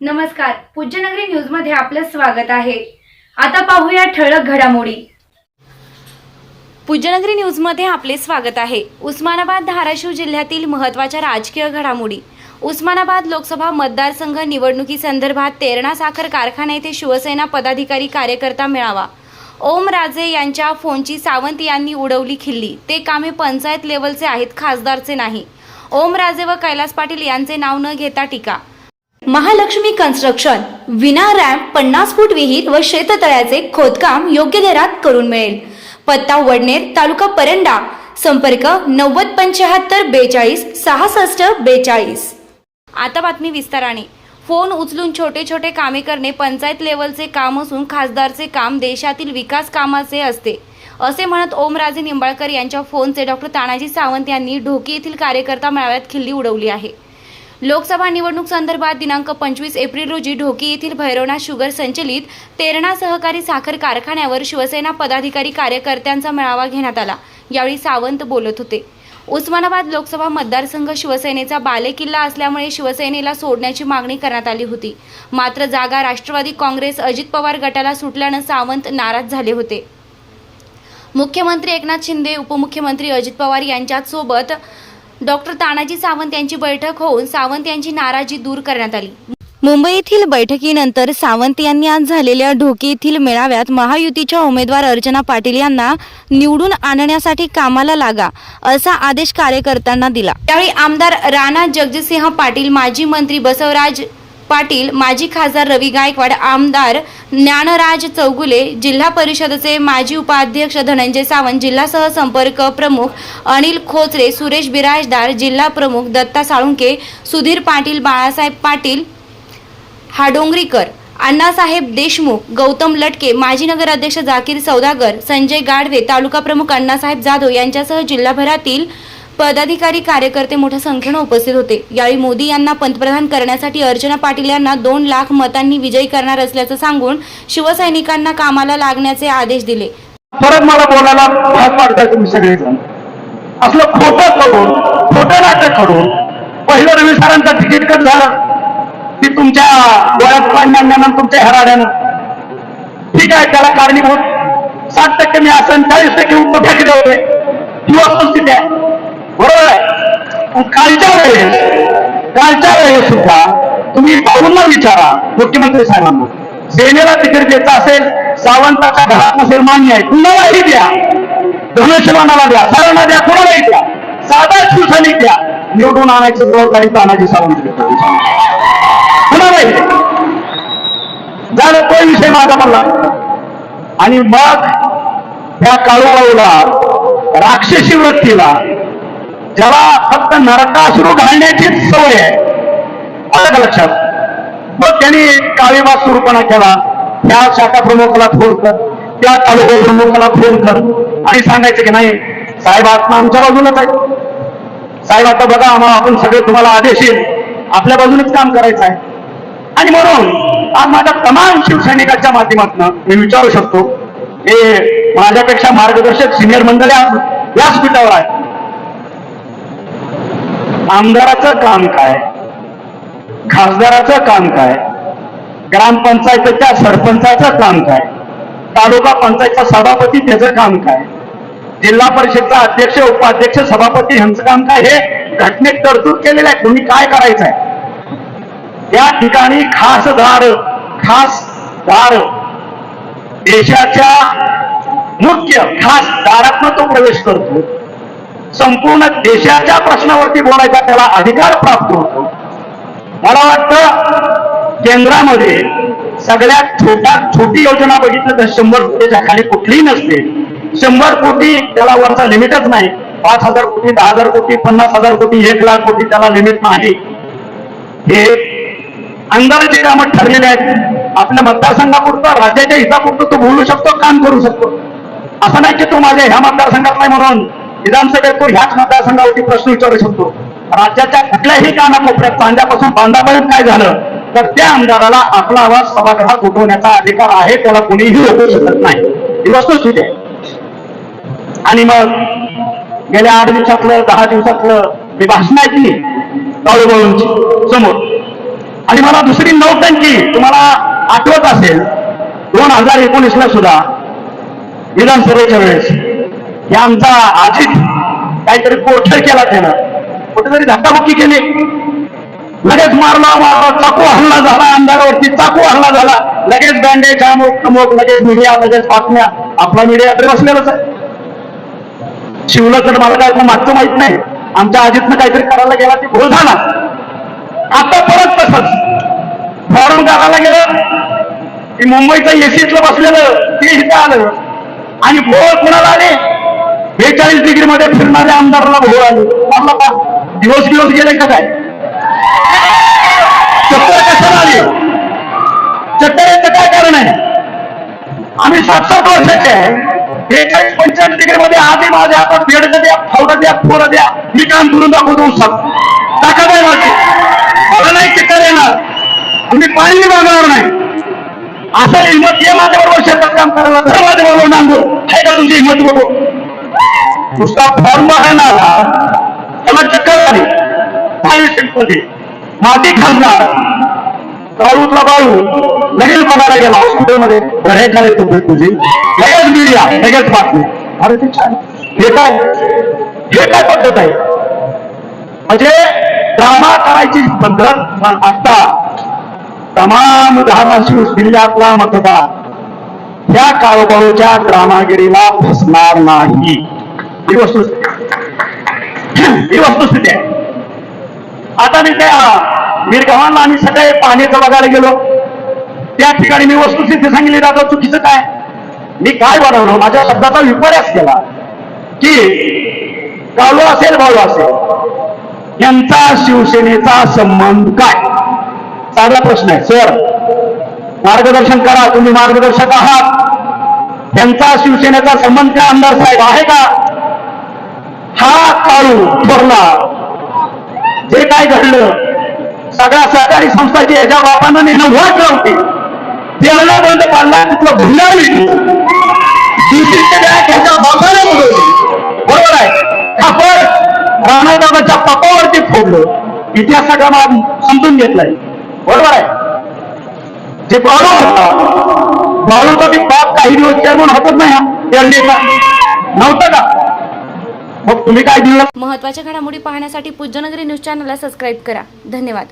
नमस्कार पूज्यनगरी न्यूजमध्ये आपलं स्वागत आहे. आता पाहूया ठळक घडामोडी. पूज्यनगरी न्यूजमध्ये आपले स्वागत आहे. उस्मानाबाद धाराशिव जिल्ह्यातील महत्त्वाच्या राजकीय घडामोडी. उस्मानाबाद लोकसभा मतदारसंघ निवडणुकीसंदर्भात तेरणा साखर कारखाना येथे शिवसेना पदाधिकारी कार्यकर्ता मेळावा. ओम राजे यांच्या फोनची सावंत यांनी उडवली खिल्ली. ते कामे पंचायत लेवलचे आहेत खासदारचे नाही. ओम राजे व कैलास पाटील यांचे नाव न घेता टीका. महालक्ष्मी कन्स्ट्रक्शन विना रॅम्प पन्नास फूट विहीर व शेततळ्याचे खोदकाम योग्य दरात करून मिळेल. पत्ता वडनेर तालुका परंडा. संपर्क नव्वद पंच्याहत्तर बेचाळीस सहासष्ट बेचाळीस. आता बातमी विस्ताराने. फोन उचलून छोटे छोटे कामे करणे पंचायत लेवलचे काम असून खासदारचे काम देशातील विकास कामाचे असते. असे म्हणत ओमराजे निंबाळकर यांच्या फोनचे डॉक्टर तानाजी सावंत यांनी ढोकी येथील कार्यकर्ता मेळाव्यात खिल्ली उडवली आहे. लोकसभा निवडणूक संदर्भात दिनांक पंचवीस एप्रिल रोजी ढोकी येथील भैरवनाथ शुगर संचलित तेरणा सहकारी साखर कारखान्यावर शिवसेना पदाधिकारी कार्यकर्त्यांचा मेळावा घेण्यात आला. यावेळी सावंत बोलत होते. उस्मानाबाद लोकसभा मतदारसंघ शिवसेनेचा बालेकिल्ला असल्यामुळे शिवसेनेला सोडण्याची मागणी करण्यात आली होती. मात्र जागा राष्ट्रवादी काँग्रेस अजित पवार गटाला सुटल्यानं सावंत नाराज झाले होते. मुख्यमंत्री एकनाथ शिंदे उपमुख्यमंत्री अजित पवार यांच्यासोबत डॉक्टर तानाजी सावंत यांची बैठक होऊन सावंत यांची नाराजी दूर करण्यात आली. मुंबई येथील बैठकीनंतर सावंत यांनी आज झालेल्या ढोकी येथील मेळाव्यात महायुतीच्या उमेदवार अर्चना पाटील यांना निवडून आणण्यासाठी कामाला लागा असा आदेश कार्यकर्त्यांना दिला. त्यावेळी आमदार राणा जगजितसिंह पाटील माजी मंत्री बसवराज पाटील माजी खासदार रवी गायकवाड आमदार ज्ञानराज चौगुले जिल्हा परिषदेचे माजी उपाध्यक्ष धनंजय सावंत जिल्हा सहसंपर्क प्रमुख अनिल खोचरे सुरेश बिराजदार जिल्हा प्रमुख दत्ता साळुंके सुधीर पाटील बाळासाहेब पाटील हाडोंगरीकर अण्णासाहेब देशमुख गौतम लटके माजी नगराध्यक्ष जाकीर सौदागर संजय गाढवे तालुका प्रमुख अण्णासाहेब जाधव यांच्यासह जिल्हाभरातील पदाधिकारी कार्यकर्ते मोठ्या संख्येनं उपस्थित होते. यावेळी मोदी यांना पंतप्रधान करण्यासाठी अर्चना पाटील यांना दोन लाख मतांनी विजयी करणार असल्याचं सांगून शिवसैनिकांना कामाला लागण्याचे आदेश दिले. परत मला बोलायला भाग पाडताय तुम्ही सगळेजण. असलं खोटं करून खोटं नाटक करून पहिलं रवी सरांचं तिकीट कट झालं? ती तुमच्या डोळ्यात पाडण्यानं तुमच्या हराड्यानं. ठीक आहे त्याला कारणीभूत. सात टक्के मी असं चाळीस टक्के मोठ्या केले होते. ही वस्तुस्थिती आहे कालच्या वेळेस कालच्या वेळेस सुद्धा तुम्ही भाऊंना विचारा मुख्यमंत्री साहेबांना. सेनेला तिकीट द्यायचं असेल सावंताच्या घरात नसेल मान्य आहे कुणालाही द्या. धनुष्यबाणाला द्या सरांना द्या कुणालाही द्या. साधा शिवसैनिक द्या. निवडून आणायची जबाबदारी तानाजी सावंत कुणालाही झालं तो विषय माझा म्हणला आणि मग त्या काळूबाईला राक्षसी वृत्तीला ज्याला फक्त नरकासुरू घालण्याचीच सवय आहे आलं लक्षात? मग त्यांनी काळीबा सुरूपणा केला. त्या शाखा प्रमुखाला फोन कर. त्या तालुका प्रमुखाला फोन कर. आणि सांगायचं की नाही साहेब आत्मा आमच्या बाजूलाच आहे. साहेब आता बघा आम्हाला आपण सगळे तुम्हाला आदेश येईल आपल्या बाजूनेच काम करायचं आहे. आणि म्हणून आज माझ्या तमाम शिवसैनिकांच्या माध्यमातून मी विचारू शकतो हे माझ्यापेक्षा मार्गदर्शक सिनियर मंडळी आज व्यासपीठावर आहे आमदाराचं काम काय? खासदाराचं काम काय? ग्रामपंचायतीच्या सरपंचाचं काम काय? तालुका पंचायतचा सभापती त्याचं काम काय? जिल्हा परिषदचा अध्यक्ष उपाध्यक्ष सभापती यांचं काम काय? हे घटनेत तरतूद केलेलं आहे. तुम्ही काय करायचं आहे या ठिकाणी खासदार खासदार देशाच्या मुख्य खासदारातनं तो प्रवेश करतो. संपूर्ण देशाच्या प्रश्नावरती बोलायचा त्याला अधिकार प्राप्त होतो. मला वाटतं केंद्रामध्ये सगळ्यात छोट्यात छोटी योजना बघितलं तर शंभर कोटीच्या खाली कुठलीही नसते. शंभर कोटी त्याला वरचा लिमिटच नाही. पाच हजार कोटी दहा हजार कोटी पन्नास हजार कोटी एक लाख कोटी त्याला लिमिट नाही. हे अंदाजे कामं ठरलेले आहेत. आपल्या मतदारसंघापुरतं राज्याच्या हितापुरतं तो बोलू शकतो काम करू शकतो. असं नाही की तो माझ्या ह्या मतदारसंघात नाही म्हणून. विधानसभेत ह्याच मतदारसंघावरती प्रश्न विचारू शकतो. राज्याच्या कुठल्याही कानाकोपऱ्यात चांद्यापासून बांधापर्यंत काय झालं तर त्या आमदाराला आपला आवाज सभागृहात उठवण्याचा अधिकार आहे त्याला कोणीही रोखू शकत नाही. ही वस्तुस्थिती आहे. आणि मग गेल्या आठ दिवसातलं दहा दिवसातलं मी भाषण ऐकली ताळूबाळूंची समोर. आणि मला दुसरी नौटंकी तुम्हाला आठवत असेल दोन हजार एकोणीसला सुद्धा विधानसभेच्या वेळेस हे आमचा अजित काहीतरी कोठर केला त्यानं. कुठेतरी धक्काबुक्की केली. लगेच मारला मारला चाकू हल्ला झाला अंधारावरती चाकू हल्ला झाला. लगेच बँडेज अमुक अमुक लगेच मीडिया लगेच बातम्या. आपला मीडिया तरी बसलेलाच आहे. शिवलं तर मला काय मागचं माहीत नाही. आमच्या अजितनं काहीतरी करायला गेला ते भूल झाला. आता परत तसंच. फॉर्म करायला गेलं. की मुंबईचं एसीतलं बसलेलं ते इथं आलं. आणि भोळ कुणाला आले? बेचाळीस डिग्री मध्ये फिरणाऱ्या आमदाराला भोळ आले. म्हटलं का दिवस दिवस गेले का काय? चक्कर कशाला आली? चक्कर याचं काय कारण आहे? आम्ही सात सात वर्षाचे आहे. बेचाळीस पंचाळीस डिग्री मध्ये आधी माझ्या हातात बेड द्या फावडं द्या फोर द्या. मी काम करून दाखवतो उसात. ताकद आहे माझी मला नाही चक्कर येणार. तुम्ही पाणी मागणार नाही. असं हिंमत ये माझ्या बरोबर शेतात काम करायला. माझ्याबरोबर माझ्या बरोबर नांगू आहे का तुमची हिंमत बघू उसका फॉर्म आहे ना त्याला चक्कर आली बावीसमध्ये माती खासदार बाळूतला बाळू लगेच बघायला गेला. हॉस्पिटलमध्ये. बरे झाले तुम्ही तुझी. लगेच मीडिया लगेच बातमी. अरे ते छान. हे काय? हे काय पद्धत आहे? म्हणजे ड्रामा करायची पद्धत असता तमाम धाराशिव जिल्ह्यातला मतदार. या काळोबाळूच्या ड्रामागिरीला फसणार नाही. ही वस्तू ही वस्तुस्थिती आहे. आता मी त्या वीरगावांना आम्ही सगळे पाण्याचं बघायला गेलो. त्या ठिकाणी मी वस्तुस्थिती सांगितली दादा चुकीचं काय? मी काय बनवलं? माझ्या शब्दाचा विपर्यास केला की काळू असेल भाऊ असेल यांचा शिवसेनेचा संबंध काय? चांगला प्रश्न आहे सर. मार्गदर्शन करा तुम्ही मार्गदर्शक आहात. त्यांचा शिवसेनेचा संबंध त्या आमदार साहेब आहे का? हा काळू ठरला जे काय घडलं सगळ्या सहकारी संस्थाची ह्याच्या बापानं नेणं वाट लावते त्याला बंद पाडला तिथलं भुला दुसरीचे बॅग ह्याच्या बापाने बरोबर आहे. आपण राणादादाच्या पापावरती फोडलं. इतिहास सगळा मा- समजून घेतलाय. बरोबर आहे. जे बाळू होता बाळूचा ती बाप काही दिवस चेअरमन होतच नाही हा. नव्हतं का? मग तुम्ही काय दिलं? महत्त्वाच्या घडामोडी पाहण्यासाठी पूज्यनगरी न्यूज चॅनलला सबस्क्राईब करा. धन्यवाद.